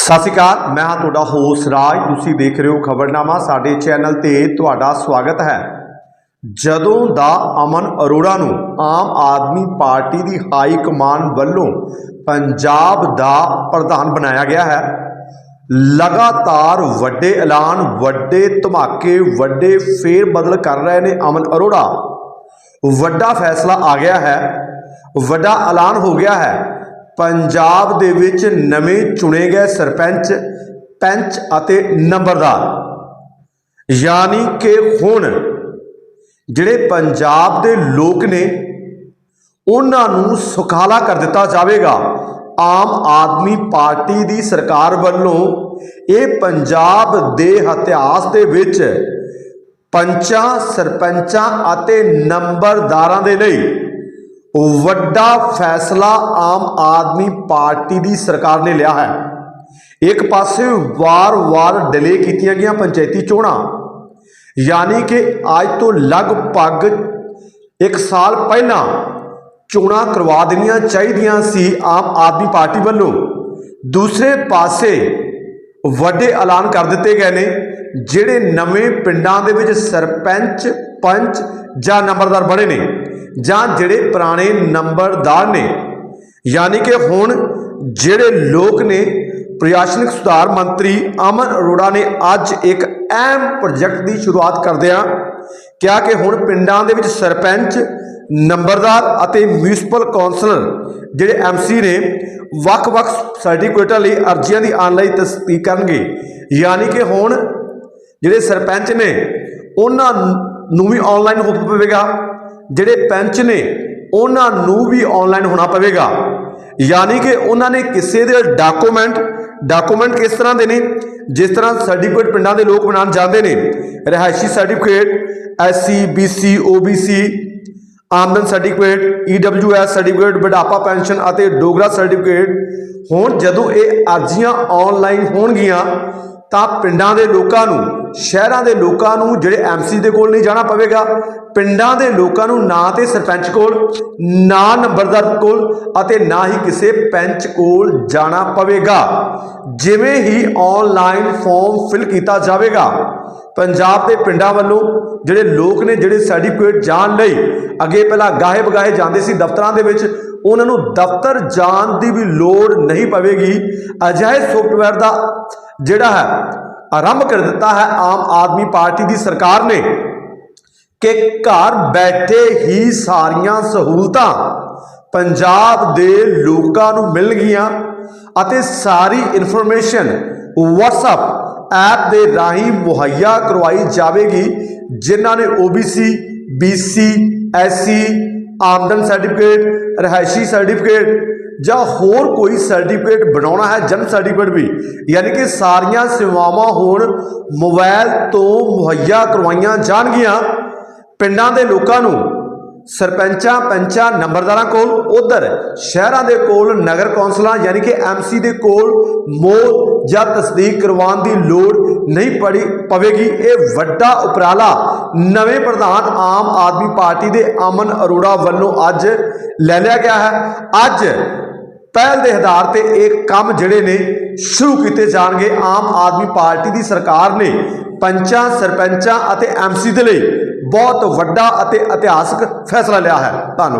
ਸਤਿ ਸ਼੍ਰੀ ਅਕਾਲ, ਮੈਂ ਹਾਂ ਤੁਹਾਡਾ ਹੋਸ਼ ਰਾਜ। ਤੁਸੀਂ ਦੇਖ ਰਹੇ ਹੋ ਖਬਰਨਾਮਾ, ਸਾਡੇ ਚੈਨਲ ਤੇ ਤੁਹਾਡਾ ਸਵਾਗਤ ਹੈ। ਜਦੋਂ ਦਾ ਅਮਨ ਅਰੋੜਾ ਨੂੰ ਆਮ ਆਦਮੀ ਪਾਰਟੀ ਦੀ ਹਾਈ ਕਮਾਨ ਵੱਲੋਂ ਪੰਜਾਬ ਦਾ ਪ੍ਰਧਾਨ ਬਣਾਇਆ ਗਿਆ ਹੈ, ਲਗਾਤਾਰ ਵੱਡੇ ਐਲਾਨ, ਵੱਡੇ ਧਮਾਕੇ, ਵੱਡੇ ਫੇਰ ਬਦਲ ਕਰ ਰਹੇ ਨੇ ਅਮਨ ਅਰੋੜਾ। ਵੱਡਾ ਫੈਸਲਾ ਆ ਗਿਆ ਹੈ, ਵੱਡਾ ਐਲਾਨ ਹੋ ਗਿਆ ਹੈ। ਪੰਜਾਬ ਦੇ ਵਿੱਚ ਨਵੇਂ ਚੁਣੇ ਗਏ ਸਰਪੰਚ, ਪੰਚ ਅਤੇ ਨੰਬਰਦਾਰ। ਯਾਨੀ ਕਿ ਹੁਣ ਜਿਹੜੇ ਪੰਜਾਬ ਦੇ ਲੋਕ ਨੇ, ਉਹਨਾਂ ਨੂੰ ਸੁਖਾਲਾ ਕਰ ਦਿੱਤਾ ਜਾਵੇਗਾ। ਆਮ ਆਦਮੀ ਪਾਰਟੀ ਦੀ ਸਰਕਾਰ ਵੱਲੋਂ ਇਹ ਪੰਜਾਬ ਦੇ ਇਤਿਹਾਸ ਦੇ ਵਿੱਚ ਪੰਚਾਂ, ਸਰਪੰਚਾਂ ਅਤੇ ਨੰਬਰਦਾਰਾਂ ਦੇ ਲਈ ਵੱਡਾ ਫੈਸਲਾ ਆਮ ਆਦਮੀ ਪਾਰਟੀ ਦੀ ਸਰਕਾਰ ਨੇ ਲਿਆ ਹੈ। ਇੱਕ ਪਾਸੇ ਵਾਰ-ਵਾਰ ਡਿਲੇ ਕੀਤੀਆਂ ਗਈਆਂ ਪੰਚਾਇਤੀ ਚੋਣਾਂ, ਯਾਨੀ ਕਿ ਅੱਜ ਤੋਂ ਲਗਭਗ 1 ਸਾਲ ਪਹਿਲਾਂ ਚੋਣਾਂ ਕਰਵਾ ਦੇਣੀਆਂ ਚਾਹੀਦੀਆਂ ਸੀ ਆਮ ਆਦਮੀ ਪਾਰਟੀ ਵੱਲੋਂ। ਦੂਸਰੇ ਪਾਸੇ ਵੱਡੇ ਐਲਾਨ ਕਰ ਦਿੱਤੇ ਗਏ ਨੇ, ਜਿਹੜੇ ਨਵੇਂ ਪਿੰਡਾਂ ਦੇ ਵਿੱਚ ਸਰਪੰਚ, ਪੰਚ ਜਾਂ ਨੰਬਰਦਾਰ ਬਣੇ ਨੇ। ਜਾਂ ਜਿਹੜੇ ਪੁਰਾਣੇ ਨੰਬਰਦਾਰ ਨੇ, ਯਾਨੀ ਕਿ ਹੁਣ ਜਿਹੜੇ ਲੋਕ ਨੇ, ਪ੍ਰਸ਼ਾਸਨਿਕ ਸੁਧਾਰ ਮੰਤਰੀ ਅਮਨ ਅਰੋੜਾ ਨੇ ਅੱਜ ਇੱਕ ਅਹਿਮ ਪ੍ਰੋਜੈਕਟ ਦੀ ਸ਼ੁਰੂਆਤ ਕਰਦਿਆਂ ਕਿਹਾ ਕਿ ਹੁਣ ਪਿੰਡਾਂ ਦੇ ਵਿੱਚ ਸਰਪੰਚ, ਨੰਬਰਦਾਰ ਅਤੇ ਮਿਊਨਿਸਪਲ ਕੌਂਸਲਰ ਜਿਹੜੇ ਐਮਸੀ ਨੇ, ਵੱਖ-ਵੱਖ ਸਰਟੀਫਿਕੇਟਾਂ ਲਈ ਅਰਜ਼ੀਆਂ ਦੀ ਆਨਲਾਈਨ ਤਸਦੀਕ ਕਰਨਗੇ। ਯਾਨੀ ਕਿ ਹੁਣ ਜਿਹੜੇ ਸਰਪੰਚ ਨੇ, ਉਹਨਾਂ ਨੂੰ ਵੀ ਆਨਲਾਈਨ ਹੁਕਮ ਪਵੇਗਾ। ਜਿਹੜੇ ਪੰਚ ਨੇ, ਉਹਨਾਂ ਨੂੰ ਵੀ ਆਨਲਾਈਨ ਹੋਣਾ ਪਵੇਗਾ। ਯਾਨੀ ਕਿ ਉਹਨਾਂ ਨੇ ਕਿਸੇ ਦੇ ਡਾਕੂਮੈਂਟ ਡਾਕੂਮੈਂਟ ਕਿਸ ਤਰ੍ਹਾਂ ਦੇ ਨੇ? ਜਿਸ ਤਰ੍ਹਾਂ ਸਰਟੀਫਿਕੇਟ ਪਿੰਡਾਂ ਦੇ ਲੋਕ ਬਣਾਉਣ ਜਾਂਦੇ ਨੇ। ਰਿਹਾਇਸ਼ੀ ਸਰਟੀਫਿਕੇਟ ਐਸਸੀ ਬੀਸੀ ਓਬੀਸੀ ਆਮਦਨ ਸਰਟੀਫਿਕੇਟ ਈਡਬਲਯੂਐਸ ਸਰਟੀਫਿਕੇਟ ਬੁਢਾਪਾ ਪੈਨਸ਼ਨ ਅਤੇ ਡੋਗਰਾ ਸਰਟੀਫਿਕੇਟ ਹੁਣ ਜਦੋਂ ਇਹ ਅਰਜ਼ੀਆਂ ਆਨਲਾਈਨ ਹੋਣਗੀਆਂ ਤਾਂ ਪਿੰਡਾਂ ਦੇ ਲੋਕਾਂ ਨੂੰ, ਸ਼ਹਿਰਾਂ ਦੇ ਲੋਕਾਂ ਨੂੰ ਜਿਹੜੇ ਐਮਸੀ ਦੇ ਕੋਲ ਨਹੀਂ ਜਾਣਾ ਪਵੇਗਾ। ਪਿੰਡਾਂ ਦੇ ਲੋਕਾਂ ਨੂੰ ਨਾ ਤੇ ਸਰਪੰਚ ਕੋਲ, ਨਾ ਨੰਬਰਦਾਰ ਕੋਲ ਅਤੇ ਨਾ ਹੀ ਕਿਸੇ ਪੈਂਚ ਕੋਲ ਜਾਣਾ ਪਵੇਗਾ। ਜਿਵੇਂ ਹੀ ਆਨਲਾਈਨ ਫਾਰਮ ਫਿਲ ਕੀਤਾ ਜਾਵੇਗਾ, ਪੰਜਾਬ ਦੇ ਪਿੰਡਾਂ ਵੱਲੋਂ ਜਿਹੜੇ ਲੋਕ ਨੇ, ਜਿਹੜੇ ਸਰਟੀਫਿਕੇਟ ਜਾਣ ਲਈ ਅੱਗੇ ਪਹਿਲਾਂ ਗਾਹੇ ਬਗਾਹੇ ਜਾਂਦੇ ਸੀ ਦਫ਼ਤਰਾਂ ਦੇ ਵਿੱਚ, ਉਹਨਾਂ ਨੂੰ ਦਫ਼ਤਰ ਜਾਣ ਦੀ ਵੀ ਲੋੜ ਨਹੀਂ ਪਵੇਗੀ। ਅਜਿਹੇ ਸੌਫਟਵੇਅਰ ਦਾ ਜਿਹੜਾ ਹੈ, ਆਰੰਭ ਕਰ ਦਿੱਤਾ ਹੈ ਆਮ ਆਦਮੀ ਪਾਰਟੀ ਦੀ ਸਰਕਾਰ ਨੇ ਕਿ ਘਰ ਬੈਠੇ ਹੀ ਸਾਰੀਆਂ ਸਹੂਲਤਾਂ ਪੰਜਾਬ ਦੇ ਲੋਕਾਂ ਨੂੰ ਮਿਲਣਗੀਆਂ ਅਤੇ ਸਾਰੀ ਇਨਫੋਰਮੇਸ਼ਨ, WhatsApp ਐਪ ਦੇ ਰਾਹੀਂ ਮੁਹੱਈਆ ਕਰਵਾਈ ਜਾਵੇਗੀ, ਜਿਨ੍ਹਾਂ ਨੇ OBC BC SC ਆਮਦਨ ਸਰਟੀਫਿਕੇਟ ਰਿਹਾਇਸ਼ੀ ਸਰਟੀਫਿਕੇਟ ਜਾਂ ਹੋਰ ਕੋਈ ਸਰਟੀਫਿਕੇਟ ਬਣਾਉਣਾ ਹੈ, ਜਨਮ ਸਰਟੀਫਿਕੇਟ ਵੀ। ਯਾਨੀ ਕਿ ਸਾਰੀਆਂ ਸੇਵਾਵਾਂ ਹੁਣ ਮੋਬਾਈਲ ਤੋਂ ਮੁਹੱਈਆ ਕਰਵਾਈਆਂ ਜਾਣਗੀਆਂ। ਪਿੰਡਾਂ ਦੇ ਲੋਕਾਂ ਨੂੰ ਸਰਪੰਚਾਂ, ਪੰਚਾਂ, ਨੰਬਰਦਾਰਾਂ ਕੋਲ, ਉਧਰ ਸ਼ਹਿਰਾਂ ਦੇ ਕੋਲ, ਨਗਰ ਕੌਂਸਲਾਂ, ਯਾਨੀ ਕਿ ਐਮਸੀ ਦੇ ਕੋਲ ਮੋਹ ਜਾਂ ਤਸਦੀਕ ਕਰਵਾਉਣ ਦੀ ਲੋੜ ਨਹੀਂ ਪੜੀ ਪਵੇਗੀ। ਇਹ ਵੱਡਾ ਉਪਰਾਲਾ ਨਵੇਂ ਪ੍ਰਧਾਨ ਆਮ ਆਦਮੀ ਪਾਰਟੀ ਦੇ ਅਮਨ ਅਰੋੜਾ ਵੱਲੋਂ ਅੱਜ ਲੈ ਲਿਆ ਗਿਆ ਹੈ। ਅੱਜ ਪਹਿਲ ਦੇ ਆਧਾਰ ਤੇ ਇਹ ਕੰਮ ਜਿਹੜੇ ਨੇ ਸ਼ੁਰੂ ਕੀਤੇ ਜਾਣਗੇ। ਆਮ ਆਦਮੀ ਪਾਰਟੀ ਦੀ ਸਰਕਾਰ ਨੇ ਪੰਚਾਂ, ਸਰਪੰਚਾਂ ਅਤੇ ਐਮਸੀ ਦੇ ਲਈ ਬਹੁਤ ਵੱਡਾ ਅਤੇ ਇਤਿਹਾਸਕ ਫੈਸਲਾ ਲਿਆ ਹੈ। ਧੰਨਵਾਦ।